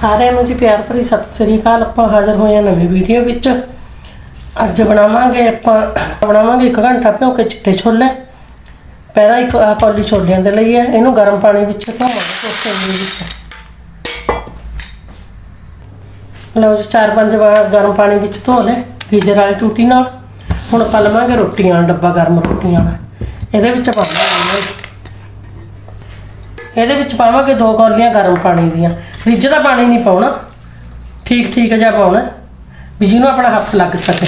ਸਾਰਿਆਂ ਨੂੰ ਜੀ ਪਿਆਰ ਭਰੀ ਸਤਿ ਸ੍ਰੀ ਅਕਾਲ। ਆਪਾਂ ਹਾਜ਼ਰ ਹੋਏ ਹਾਂ ਨਵੀਂ ਵੀਡੀਓ ਵਿੱਚ। ਅੱਜ ਬਣਾਵਾਂਗੇ ਆਪਾਂ, ਬਣਾਵਾਂਗੇ 1 ਘੰਟਾ ਭਿਓ ਕੇ ਚਿੱਟੇ ਛੋਲੇ। ਪਹਿਲਾਂ ਇੱਕ ਆਹ ਕੌਲੀ ਛੋਲਿਆਂ ਦੇ ਲਈ ਹੈ। ਇਹਨੂੰ ਗਰਮ ਪਾਣੀ ਵਿੱਚ ਧੋਵਾਂਗੇ ਕੋਸੇ ਵਿੱਚ। ਲਓ ਜੀ, ਚਾਰ ਪੰਜ ਵਾਰ ਗਰਮ ਪਾਣੀ ਵਿੱਚ ਧੋ ਲੈ ਗੀਜ਼ਰ ਵਾਲੀ ਟੂਟੀ ਨਾਲ। ਹੁਣ ਆਪਾਂ ਲਵਾਂਗੇ ਰੋਟੀਆਂ, ਡੱਬਾ ਗਰਮ ਰੋਟੀਆਂ ਦਾ ਇਹਦੇ ਵਿੱਚ ਪਾਵਾਂਗੇ ਇਹਦੇ ਵਿੱਚ ਪਾਵਾਂਗੇ ਦੋ ਕੌਲੀਆਂ ਗਰਮ ਪਾਣੀ ਦੀਆਂ। ਫ੍ਰਿਜ ਦਾ ਪਾਣੀ ਨਹੀਂ ਪਾਉਣਾ। ਠੀਕ ਠੀਕ ਜਿਹਾ ਪਾਉਣਾ। ਵੀ ਜਿਹਨੂੰ ਆਪਣਾ ਹੱਥ ਲੱਗ ਸਕੇ।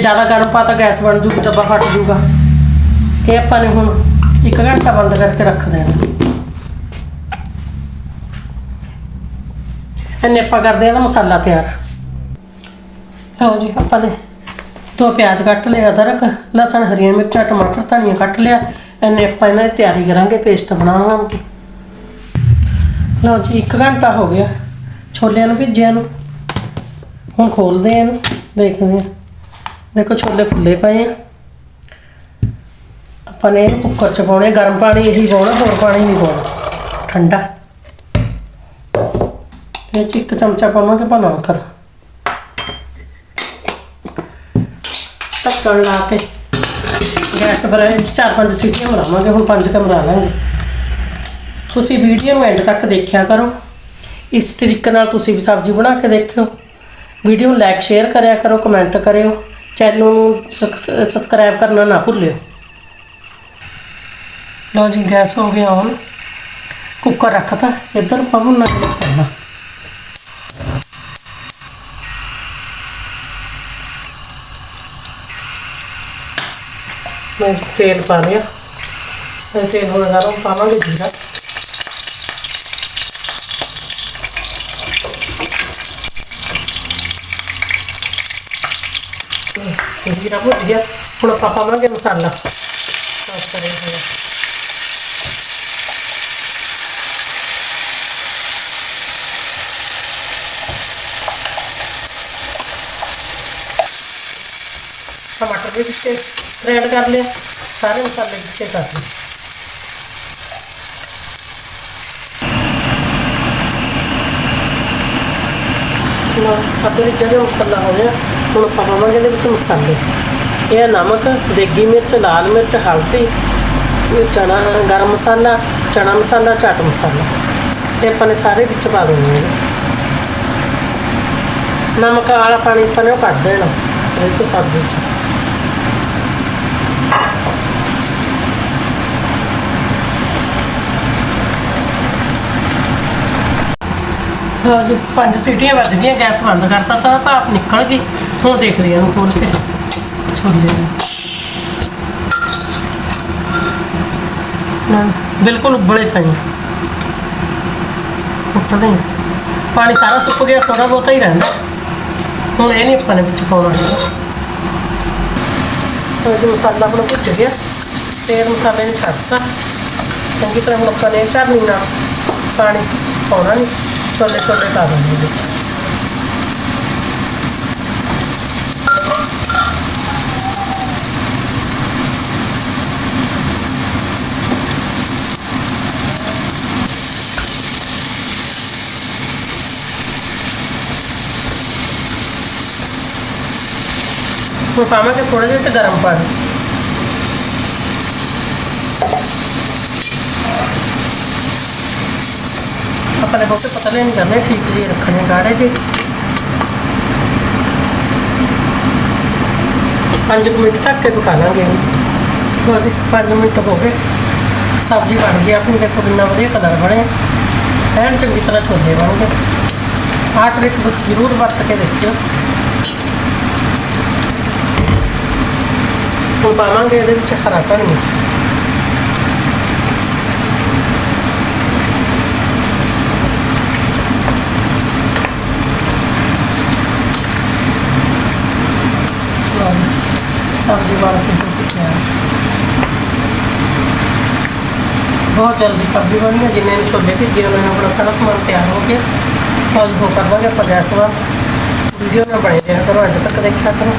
ਜ਼ਿਆਦਾ ਗਰਮ ਪਾ ਤਾਂ ਗੈਸ ਬਣ ਜੂਗਾ, ਡੱਬਾ ਫਟ ਜੂਗਾ। ਇਹ ਆਪਾਂ ਨੇ ਹੁਣ 1 ਘੰਟਾ ਬੰਦ ਕਰਕੇ ਰੱਖ ਦੇਣਾ। ਇਹਨੇ ਆਪਾਂ ਕਰਦੇ ਹਾਂ ਇਹਦਾ ਮਸਾਲਾ ਤਿਆਰ। ਲਓ ਜੀ, ਆਪਾਂ ਨੇ ਦੋ ਪਿਆਜ਼ ਕੱਟ ਲਿਆ, ਅਦਰਕ, ਲਸਣ, ਹਰੀਆਂ ਮਿਰਚਾਂ, ਟਮਾਟਰ, ਧਨੀਆ ਕੱਟ ਲਿਆ। ਇਹਨੇ ਆਪਾਂ ਇਹਨਾਂ ਦੀ ਤਿਆਰੀ ਕਰਾਂਗੇ, ਪੇਸਟ ਬਣਾਵਾਂਗੇ। ਲਓ ਜੀ 1 ਘੰਟਾ ਹੋ ਗਿਆ ਛੋਲਿਆਂ ਨੂੰ ਭਿੱਜਿਆਂ ਨੂੰ। ਹੁਣ ਖੋਲਦੇ ਆ ਇਹਨੂੰ, ਦੇਖਦੇ ਆ ਦੇਖੋ ਛੋਲੇ ਫੁੱਲੇ ਪਏ ਆ। ਆਪਾਂ ਨੇ ਇਹਨੂੰ ਕੁੱਕਰ ਚ ਪਾਉਣੇ, ਗਰਮ ਪਾਣੀ ਇਹੀ ਪਾਉਣਾ, ਹੋਰ ਪਾਣੀ ਨਹੀਂ ਪਾਉਣਾ। ਠੰਡਾ। ਇਹ ਚ ਇੱਕ ਚਮਚਾ ਪਾਵਾਂਗੇ ਆਪਾਂ ਨਮਕ ਦਾ। ਢੱਕਣ ਲਾ ਕੇ। ਗੈਸ ਪਰ ਇਹ 'ਚ ਚਾਰ ਪੰਜ ਸੀਟੀਆਂ ਮਰਾਵਾਂਗੇ ਹੁਣ ਪੰਜ ਕਮਰਾ ਲਾਂਗੇ। ਤੁਸੀਂ ਵੀਡੀਓ ਨੂੰ ਐਂਡ ਤੱਕ ਦੇਖਿਆ ਕਰੋ। ਇਸ ਤਰੀਕੇ ਨਾਲ ਤੁਸੀਂ ਵੀ ਸਬਜ਼ੀ ਬਣਾ ਕੇ ਦੇਖਿਓ। ਵੀਡੀਓ ਨੂੰ ਲਾਈਕ ਸ਼ੇਅਰ ਕਰਿਆ ਕਰੋ ਕਮੈਂਟ ਕਰਿਓ। ਚੈਨਲ ਨੂੰ ਸਬਸਕ੍ਰਾਈਬ ਕਰਨਾ ਨਾ ਭੁੱਲਿਓ। ਲਓ ਜੀ, ਗੈਸ ਹੋ ਗਿਆ ਹੁਣ ਕੁੱਕਰ ਰੱਖਤਾ। ਇੱਧਰ ਪਾਉਂ ਨਾ ਮਸਾਲਾ। ਮੈਂ ਤੇਲ ਪਾ ਲਿਆ ਇਹ ਤੇਲ ਹੁਣ ਗਰਮ ਪਾਵਾਂਗੇ ਜੀਰਾ। ਤੇ ਜੀਰਾ ਭੁੱਜ ਗਿਆ ਹੁਣ ਆਪਾਂ ਪਾਵਾਂਗੇ ਮਸਾਲਾ। ਟਮਾਟਰ ਵੀ ਵਿੱਚ ਗ੍ਰੈਂਡ ਕਰ ਲਿਆ, ਸਾਰੇ ਮਸਾਲੇ ਵਿੱਚੇ ਕਰ ਲਏ ਲਓ, ਅੱਧੇ ਵਿੱਚ ਜਿਹੜਾ ਮਸਾਲਾ ਹੋ ਗਿਆ। ਹੁਣ ਆਪਾਂ ਪਾਵਾਂਗੇ ਇਹਦੇ ਵਿੱਚ ਮਸਾਲੇ। ਇਹ ਆ ਨਮਕ, ਦੇਗੀ ਮਿਰਚ, ਲਾਲ ਮਿਰਚ, ਹਲਦੀ, ਇਹ ਚਨਾ, ਗਰਮ ਮਸਾਲਾ ਚਣਾ ਮਸਾਲਾ, ਚਾਟ ਮਸਾਲਾ। ਤੇ ਆਪਾਂ ਨੇ ਸਾਰੇ ਵਿੱਚ ਪਾ ਦੇਣੇ ਨੇ। ਨਮਕ ਵਾਲਾ ਪਾਣੀ ਆਪਾਂ ਨੇ ਉਹ ਕੱਢ ਦੇਣਾ। ਇਹ ਤੋਂ ਸਬਜ਼ੀ 'ਚ ਜੀ ਪੰਜ ਸੀਟੀਆਂ ਵੱਜ ਗਈਆਂ, ਗੈਸ ਬੰਦ ਕਰਤਾ ਤਾਂ ਭਾਪ ਨਿਕਲ ਗਈ। ਹੁਣ ਦੇਖਦੇ ਹਾਂ ਇਹਨੂੰ ਖੋਲ ਕੇ। ਛੋਲੇ ਨੂੰ ਨਾ, ਬਿਲਕੁਲ ਉਬਲੇ ਪਏ ਉੱਤਦੇ ਹੀ। ਪਾਣੀ ਸਾਰਾ ਸੁੱਕ ਗਿਆ ਥੋੜਾ ਬਹੁਤਾ ਹੀ ਰਹਿੰਦਾ। ਹੁਣ ਇਹ ਨਹੀਂ ਆਪਾਂ ਨੇ ਵਿੱਚ ਪਾਉਣਾ। ਹੈਗਾ ਤਾਂ ਜੋ ਮਸਾਲਾ ਆਪਣਾ ਭੁੱਜ ਗਿਆ। ਫੇਰ ਮਸਾਲੇ ਨੂੰ ਛੱਡਤਾ। ਚੰਗੀ ਤਰ੍ਹਾਂ ਹੁਣ ਆਪਾਂ ਨੇ ਝਰਨੀ ਨਾਲ ਪਾਣੀ ਪਾਉਣਾ ਨਹੀਂ ਛੋਲੇ ਛੋਲੇ ਪਾ ਦਿੰਦੇ ਵਿੱਚ ਹੁਣ ਪਾਵਾਂਗੇ ਥੋੜਾ ਜਿਹਾ ਤੇ ਗਰਮ ਪਾਣੀ ਆਪਾਂ ਨੇ ਬਹੁਤ ਪਤਲੇ ਨਹੀਂ ਕਰਨੇ ਠੀਕ ਜਿਹੇ ਰੱਖਣੇ ਗਾੜੇ ਜੀ। ਪੰਜ ਕੁ ਮਿੰਟ ਢੱਕ ਕੇ ਪਕਾ ਲਾਂਗੇ ਇਹਨੂੰ। ਲਓ 5 ਮਿੰਟ ਹੋ ਗਏ। ਸਬਜ਼ੀ ਬਣ ਗਈ ਆਪਣੀ, ਦੇਖੋ ਕਿੰਨਾ ਵਧੀਆ ਕਲਰ ਬਣੇ। ਐਨ ਚੰਗੀ ਤਰ੍ਹਾਂ ਛੋਲੇ ਬਣਗੇ ਗਏ। ਆਹ ਟ੍ਰਿਕ ਬਸ ਜ਼ਰੂਰ ਵਰਤ ਕੇ ਦੇਖਿਓ। ਹੁਣ ਪਾਵਾਂਗੇ ਇਹਦੇ ਵਿੱਚ ਹਰਾ ਧਨੀਆ। ਸਬਜ਼ੀ ਬਣ ਕੇ ਬਹੁਤ ਜਲਦੀ ਸਬਜ਼ੀ ਬਣੀ ਹੈ ਜਿੰਨੇ ਨੂੰ ਛੋਲੇ ਭੇਜੇ ਉਹਨਾਂ ਨੂੰ ਆਪਣਾ ਸਾਰਾ ਸਮਾਨ ਤਿਆਰ ਹੋ ਗਿਆ। ਫੌਜ ਹੋ ਕਰਵਾਂਗੇ ਆਪਾਂ ਗੈਸ ਵਾਰ ਵੀਡੀਓ ਨਾਲ ਬਣੇ ਰਿਹਾ ਕਰੋ, ਅੱਜ ਤੱਕ ਦੇਖਿਆ ਕਰੋ।